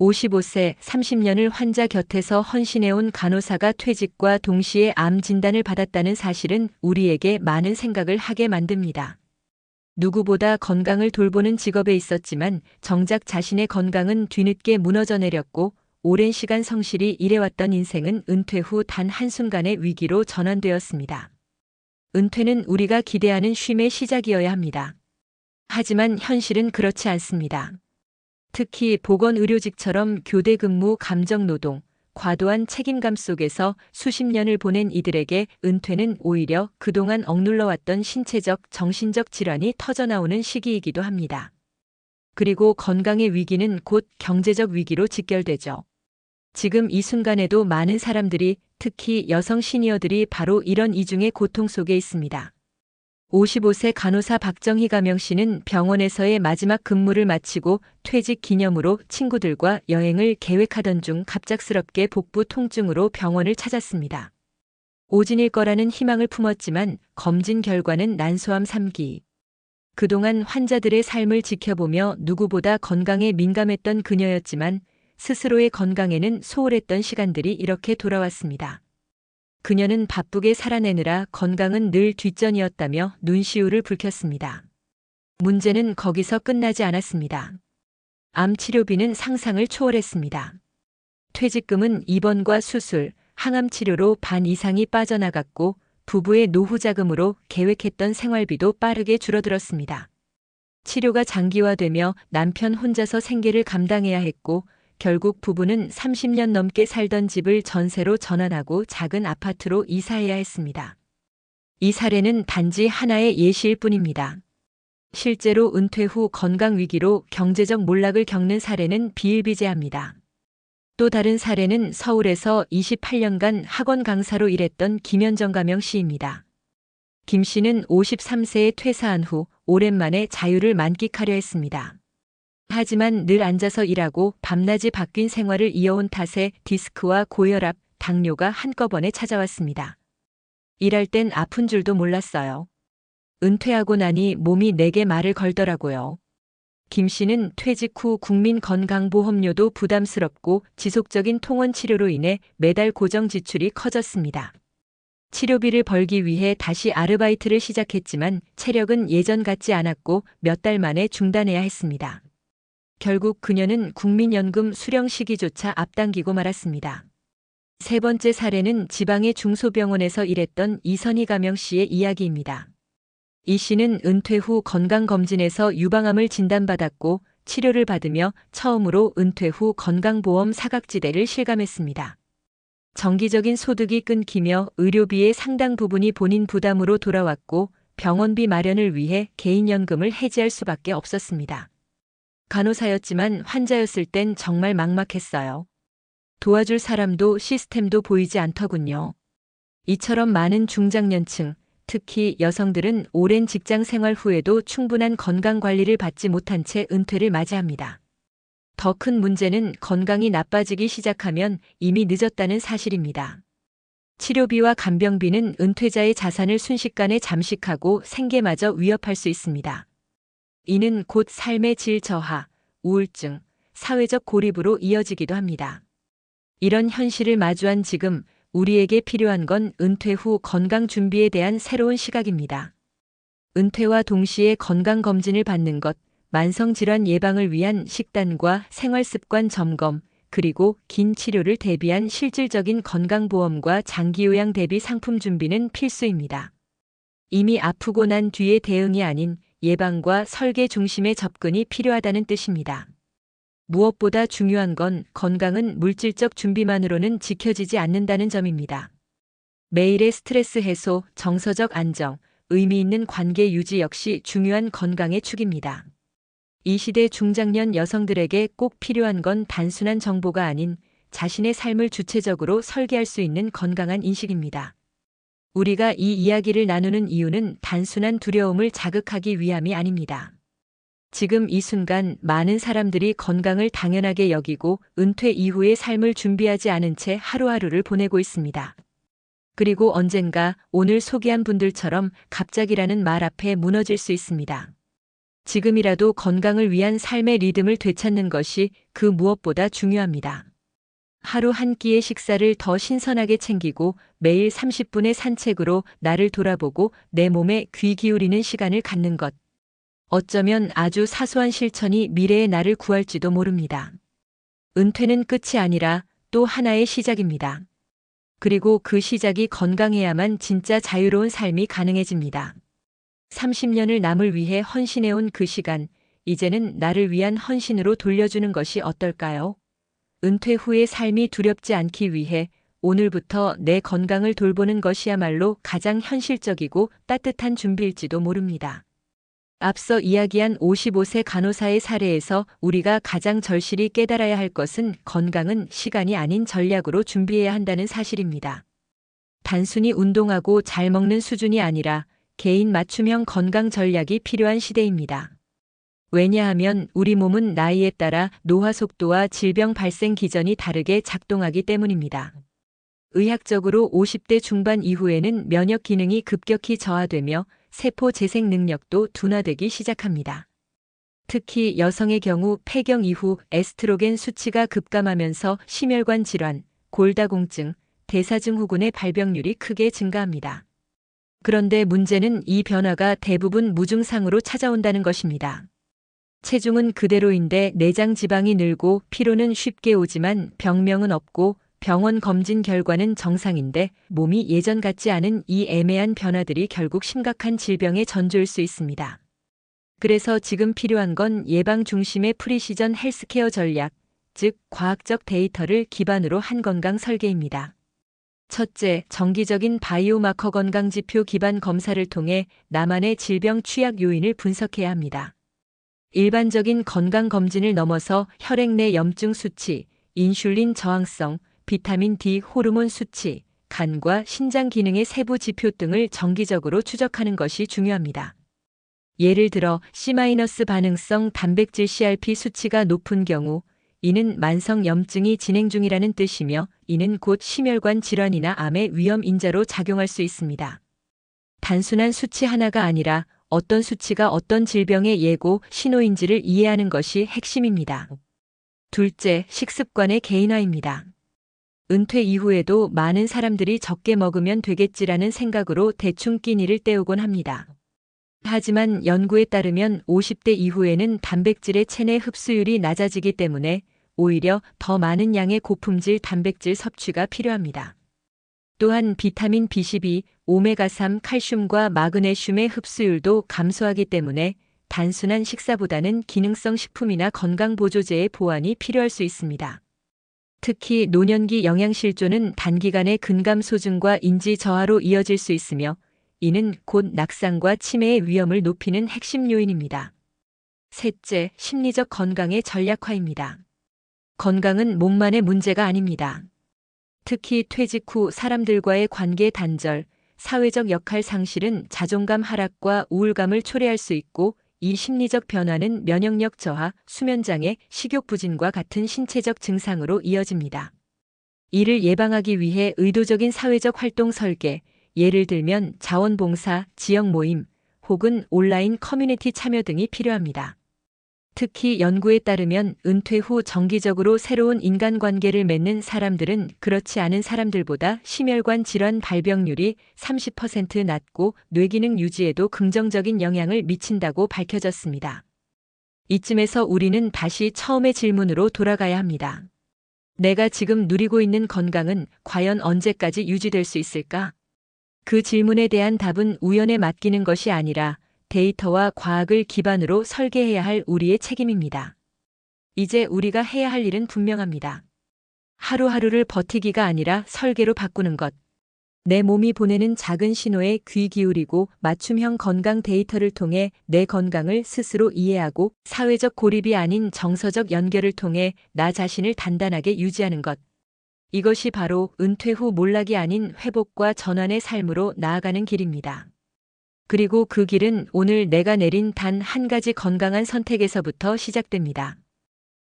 55세 30년을 환자 곁에서 헌신해온 간호사가 퇴직과 동시에 암 진단을 받았다는 사실은 우리에게 많은 생각을 하게 만듭니다. 누구보다 건강을 돌보는 직업에 있었지만 정작 자신의 건강은 뒤늦게 무너져 내렸고 오랜 시간 성실히 일해왔던 인생은 은퇴 후 단 한순간의 위기로 전환되었습니다. 은퇴는 우리가 기대하는 쉼의 시작이어야 합니다. 하지만 현실은 그렇지 않습니다. 특히 보건의료직처럼 교대 근무 감정 노동, 과도한 책임감 속에서 수십 년을 보낸 이들에게 은퇴는 오히려 그동안 억눌러왔던 신체적, 정신적 질환이 터져나오는 시기이기도 합니다. 그리고 건강의 위기는 곧 경제적 위기로 직결되죠. 지금 이 순간에도 많은 사람들이 특히 여성 시니어들이 바로 이런 이중의 고통 속에 있습니다. 55세 간호사 박정희 가명 씨는 병원에서의 마지막 근무를 마치고 퇴직 기념으로 친구들과 여행을 계획하던 중 갑작스럽게 복부 통증으로 병원을 찾았습니다. 오진일 거라는 희망을 품었지만 검진 결과는 난소암 3기. 그동안 환자들의 삶을 지켜보며 누구보다 건강에 민감했던 그녀였지만 스스로의 건강에는 소홀했던 시간들이 이렇게 돌아왔습니다. 그녀는 바쁘게 살아내느라 건강은 늘 뒷전이었다며 눈시울을 붉혔습니다. 문제는 거기서 끝나지 않았습니다. 암 치료비는 상상을 초월했습니다. 퇴직금은 입원과 수술, 항암 치료로 반 이상이 빠져나갔고 부부의 노후 자금으로 계획했던 생활비도 빠르게 줄어들었습니다. 치료가 장기화되며 남편 혼자서 생계를 감당해야 했고 결국 부부는 30년 넘게 살던 집을 전세로 전환하고 작은 아파트로 이사해야 했습니다. 이 사례는 단지 하나의 예시일 뿐입니다. 실제로 은퇴 후 건강 위기로 경제적 몰락을 겪는 사례는 비일비재합니다. 또 다른 사례는 서울에서 28년간 학원 강사로 일했던 김현정 가명 씨입니다. 김 씨는 53세에 퇴사한 후 오랜만에 자유를 만끽하려 했습니다. 하지만 늘 앉아서 일하고 밤낮이 바뀐 생활을 이어온 탓에 디스크와 고혈압, 당뇨가 한꺼번에 찾아왔습니다. 일할 땐 아픈 줄도 몰랐어요. 은퇴하고 나니 몸이 내게 말을 걸더라고요. 김 씨는 퇴직 후 국민건강보험료도 부담스럽고 지속적인 통원 치료로 인해 매달 고정 지출이 커졌습니다. 치료비를 벌기 위해 다시 아르바이트를 시작했지만 체력은 예전 같지 않았고 몇 달 만에 중단해야 했습니다. 결국 그녀는 국민연금 수령 시기조차 앞당기고 말았습니다. 세 번째 사례는 지방의 중소병원에서 일했던 이선희 가명 씨의 이야기입니다. 이 씨는 은퇴 후 건강검진에서 유방암을 진단받았고 치료를 받으며 처음으로 은퇴 후 건강보험 사각지대를 실감했습니다. 정기적인 소득이 끊기며 의료비의 상당 부분이 본인 부담으로 돌아왔고 병원비 마련을 위해 개인연금을 해지할 수밖에 없었습니다. 간호사였지만 환자였을 땐 정말 막막했어요. 도와줄 사람도 시스템도 보이지 않더군요. 이처럼 많은 중장년층, 특히 여성들은 오랜 직장 생활 후에도 충분한 건강 관리를 받지 못한 채 은퇴를 맞이합니다. 더 큰 문제는 건강이 나빠지기 시작하면 이미 늦었다는 사실입니다. 치료비와 간병비는 은퇴자의 자산을 순식간에 잠식하고 생계마저 위협할 수 있습니다. 이는 곧 삶의 질 저하, 우울증, 사회적 고립으로 이어지기도 합니다. 이런 현실을 마주한 지금 우리에게 필요한 건 은퇴 후 건강 준비에 대한 새로운 시각입니다. 은퇴와 동시에 건강 검진을 받는 것, 만성질환 예방을 위한 식단과 생활습관 점검, 그리고 긴 치료를 대비한 실질적인 건강보험과 장기요양 대비 상품 준비는 필수입니다. 이미 아프고 난 뒤의 대응이 아닌 예방과 설계 중심의 접근이 필요하다는 뜻입니다. 무엇보다 중요한 건 건강은 물질적 준비만으로는 지켜지지 않는다는 점입니다. 매일의 스트레스 해소, 정서적 안정, 의미 있는 관계 유지 역시 중요한 건강의 축입니다. 이 시대 중장년 여성들에게 꼭 필요한 건 단순한 정보가 아닌 자신의 삶을 주체적으로 설계할 수 있는 건강한 인식입니다. 우리가 이 이야기를 나누는 이유는 단순한 두려움을 자극하기 위함이 아닙니다. 지금 이 순간 많은 사람들이 건강을 당연하게 여기고 은퇴 이후의 삶을 준비하지 않은 채 하루하루를 보내고 있습니다. 그리고 언젠가 오늘 소개한 분들처럼 갑자기라는 말 앞에 무너질 수 있습니다. 지금이라도 건강을 위한 삶의 리듬을 되찾는 것이 그 무엇보다 중요합니다. 하루 한 끼의 식사를 더 신선하게 챙기고 매일 30분의 산책으로 나를 돌아보고 내 몸에 귀 기울이는 시간을 갖는 것. 어쩌면 아주 사소한 실천이 미래의 나를 구할지도 모릅니다. 은퇴는 끝이 아니라 또 하나의 시작입니다. 그리고 그 시작이 건강해야만 진짜 자유로운 삶이 가능해집니다. 30년을 남을 위해 헌신해온 그 시간, 이제는 나를 위한 헌신으로 돌려주는 것이 어떨까요? 은퇴 후의 삶이 두렵지 않기 위해 오늘부터 내 건강을 돌보는 것이야말로 가장 현실적이고 따뜻한 준비일지도 모릅니다. 앞서 이야기한 55세 간호사의 사례에서 우리가 가장 절실히 깨달아야 할 것은 건강은 시간이 아닌 전략으로 준비해야 한다는 사실입니다. 단순히 운동하고 잘 먹는 수준이 아니라 개인 맞춤형 건강 전략이 필요한 시대입니다. 왜냐하면 우리 몸은 나이에 따라 노화 속도와 질병 발생 기전이 다르게 작동하기 때문입니다. 의학적으로 50대 중반 이후에는 면역 기능이 급격히 저하되며 세포 재생 능력도 둔화되기 시작합니다. 특히 여성의 경우 폐경 이후 에스트로겐 수치가 급감하면서 심혈관 질환, 골다공증, 대사증후군의 발병률이 크게 증가합니다. 그런데 문제는 이 변화가 대부분 무증상으로 찾아온다는 것입니다. 체중은 그대로인데 내장 지방이 늘고 피로는 쉽게 오지만 병명은 없고 병원 검진 결과는 정상인데 몸이 예전 같지 않은 이 애매한 변화들이 결국 심각한 질병의 전조일 수 있습니다. 그래서 지금 필요한 건 예방 중심의 프리시전 헬스케어 전략, 즉 과학적 데이터를 기반으로 한 건강 설계입니다. 첫째, 정기적인 바이오마커 건강지표 기반 검사를 통해 나만의 질병 취약 요인을 분석해야 합니다. 일반적인 건강검진을 넘어서 혈액 내 염증 수치, 인슐린 저항성, 비타민 D 호르몬 수치, 간과 신장 기능의 세부 지표 등을 정기적으로 추적하는 것이 중요합니다. 예를 들어 C- 반응성 단백질 CRP 수치가 높은 경우 이는 만성 염증이 진행 중이라는 뜻이며 이는 곧 심혈관 질환이나 암의 위험 인자로 작용할 수 있습니다. 단순한 수치 하나가 아니라 어떤 수치가 어떤 질병의 예고 신호인지를 이해하는 것이 핵심입니다. 둘째, 식습관의 개인화입니다. 은퇴 이후에도 많은 사람들이 적게 먹으면 되겠지라는 생각으로 대충 끼니를 때우곤 합니다. 하지만 연구에 따르면 50대 이후에는 단백질의 체내 흡수율이 낮아지기 때문에 오히려 더 많은 양의 고품질 단백질 섭취가 필요합니다. 또한 비타민 B12, 오메가3, 칼슘과 마그네슘의 흡수율도 감소하기 때문에 단순한 식사보다는 기능성 식품이나 건강보조제의 보완이 필요할 수 있습니다. 특히 노년기 영양실조는 단기간에 근감 소증과 인지 저하로 이어질 수 있으며 이는 곧 낙상과 치매의 위험을 높이는 핵심 요인입니다. 셋째, 심리적 건강의 전략화입니다. 건강은 몸만의 문제가 아닙니다. 특히 퇴직 후 사람들과의 관계 단절, 사회적 역할 상실은 자존감 하락과 우울감을 초래할 수 있고 이 심리적 변화는 면역력 저하, 수면장애, 식욕 부진과 같은 신체적 증상으로 이어집니다. 이를 예방하기 위해 의도적인 사회적 활동 설계, 예를 들면 자원봉사, 지역 모임, 혹은 온라인 커뮤니티 참여 등이 필요합니다. 특히 연구에 따르면 은퇴 후 정기적으로 새로운 인간관계를 맺는 사람들은 그렇지 않은 사람들보다 심혈관 질환 발병률이 30% 낮고 뇌기능 유지에도 긍정적인 영향을 미친다고 밝혀졌습니다. 이쯤에서 우리는 다시 처음의 질문으로 돌아가야 합니다. 내가 지금 누리고 있는 건강은 과연 언제까지 유지될 수 있을까? 그 질문에 대한 답은 우연에 맡기는 것이 아니라 데이터와 과학을 기반으로 설계해야 할 우리의 책임입니다. 이제 우리가 해야 할 일은 분명합니다. 하루하루를 버티기가 아니라 설계로 바꾸는 것. 내 몸이 보내는 작은 신호에 귀 기울이고 맞춤형 건강 데이터를 통해 내 건강을 스스로 이해하고 사회적 고립이 아닌 정서적 연결을 통해 나 자신을 단단하게 유지하는 것. 이것이 바로 은퇴 후 몰락이 아닌 회복과 전환의 삶으로 나아가는 길입니다. 그리고 그 길은 오늘 내가 내린 단 한 가지 건강한 선택에서부터 시작됩니다.